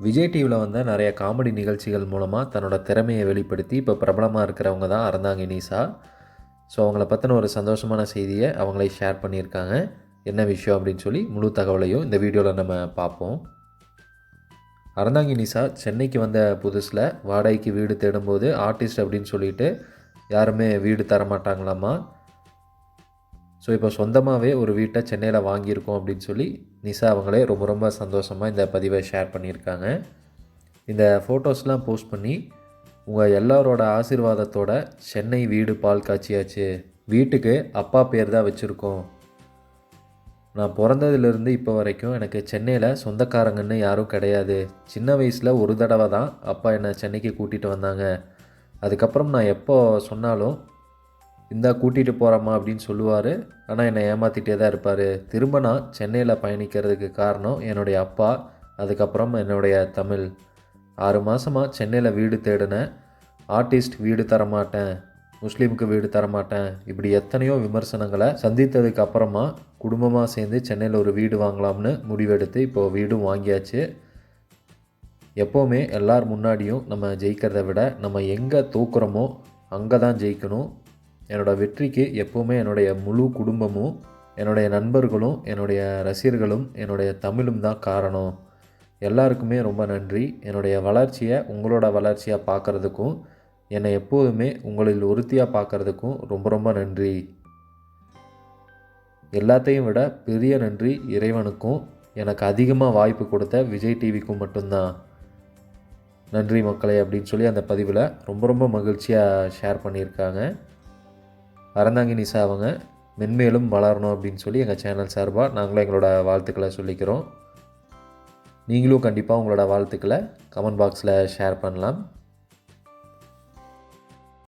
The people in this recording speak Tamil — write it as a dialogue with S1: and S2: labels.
S1: விஜய் டிவியில் வந்த நிறைய காமெடி நிகழ்ச்சிகள் மூலமாக தன்னோட திறமையை வெளிப்படுத்தி இப்போ பிரபலமாக இருக்கிறவங்க தான் அறந்தாங்க இனிசா ஸோ அவங்கள பற்றின ஒரு சந்தோஷமான செய்தியை அவங்களே ஷேர் பண்ணியிருக்காங்க. என்ன விஷயம் அப்படின்னு சொல்லி முழு தகவலையும் இந்த வீடியோவில் நம்ம பார்ப்போம். அறந்தாங்கி நிசா சென்னைக்கு வந்த புதுசில் வாடகைக்கு வீடு தேடும்போது ஆர்டிஸ்ட் அப்படின்னு சொல்லிட்டு யாருமே வீடு தர மாட்டாங்களாமா ஸோ இப்போ சொந்தமாகவே ஒரு வீட்டை சென்னையில் வாங்கியிருக்கோம் அப்படின்னு சொல்லி நிசா அவங்களே ரொம்ப ரொம்ப சந்தோஷமாக இந்த பதிவை ஷேர் பண்ணியிருக்காங்க. இந்த ஃபோட்டோஸ்லாம் போஸ்ட் பண்ணி உங்கள் எல்லாரோட ஆசீர்வாதத்தோட சென்னை வீடு பால் காய்ச்சியாச்சு வீட்டுக்கு அப்பா பேர் தான் வச்சுருக்கோம். நான் பிறந்ததுலேருந்து இப்போ வரைக்கும் எனக்கு சென்னையில் சொந்தக்காரங்கன்னு யாரும் கிடையாது. சின்ன வயசில் ஒரு தடவை தான் அப்பா என்னை சென்னைக்கு கூட்டிகிட்டு வந்தாங்க. அதுக்கப்புறம் நான் எப்போ சொன்னாலும் இந்தா கூட்டிகிட்டு போகிறம்மா அப்படின்னு சொல்லுவார். ஆனால் என்னை ஏமாற்றிட்டே தான் இருப்பார். திரும்ப நான் சென்னையில் பயணிக்கிறதுக்கு காரணம் என்னுடைய அப்பா அதுக்கப்புறம் என்னுடைய தமிழ். ஆறு மாதமாக சென்னையில் வீடு தேடினேன். ஆர்டிஸ்ட் வீடு தரமாட்டேன். முஸ்லீமுக்கு வீடு தரமாட்டேன். இப்படி எத்தனையோ விமர்சனங்களை சந்தித்ததுக்கு அப்புறமா குடும்பமாக சேர்ந்து சென்னையில் ஒரு வீடு வாங்கலாம்னு முடிவெடுத்து இப்போது வீடும் வாங்கியாச்சு. எப்போவுமே எல்லார் முன்னாடியும் நம்ம ஜெயிக்கிறத விட நம்ம எங்கே தூக்குறோமோ அங்கே தான் ஜெயிக்கணும். என்னோடய வெற்றிக்கு எப்போவுமே என்னுடைய முழு குடும்பமும் என்னுடைய நண்பர்களும் என்னுடைய ரசிகர்களும் என்னுடைய தமிழும் தான் காரணம். எல்லாருக்குமே ரொம்ப நன்றி. என்னுடைய வளர்ச்சியை உங்களோட வளர்ச்சியாக பார்க்குறதுக்கும் என்னை எப்போதுமே உங்களில் உறுதியாக பார்க்குறதுக்கும் ரொம்ப ரொம்ப நன்றி. எல்லாத்தையும் விட பெரிய நன்றி இறைவனுக்கும் எனக்கு அதிகமாக வாய்ப்பு கொடுத்த விஜய் டிவிக்கும் மட்டும்தான். நன்றி மக்களே அப்படின்னு சொல்லி அந்த பதிவில் ரொம்ப ரொம்ப மகிழ்ச்சியாக ஷேர் பண்ணியிருக்காங்க. அறந்தாங்கி நிசா அவங்க மென்மேலும் வளரணும் அப்படின்னு சொல்லி எங்கள் சேனல் சார்பாக நாங்களும் எங்களோட வாழ்த்துக்களை சொல்லிக்கிறோம். நீங்களும் கண்டிப்பாக உங்களோட வாழ்த்துக்களை கமெண்ட் பாக்ஸில் ஷேர் பண்ணலாம்.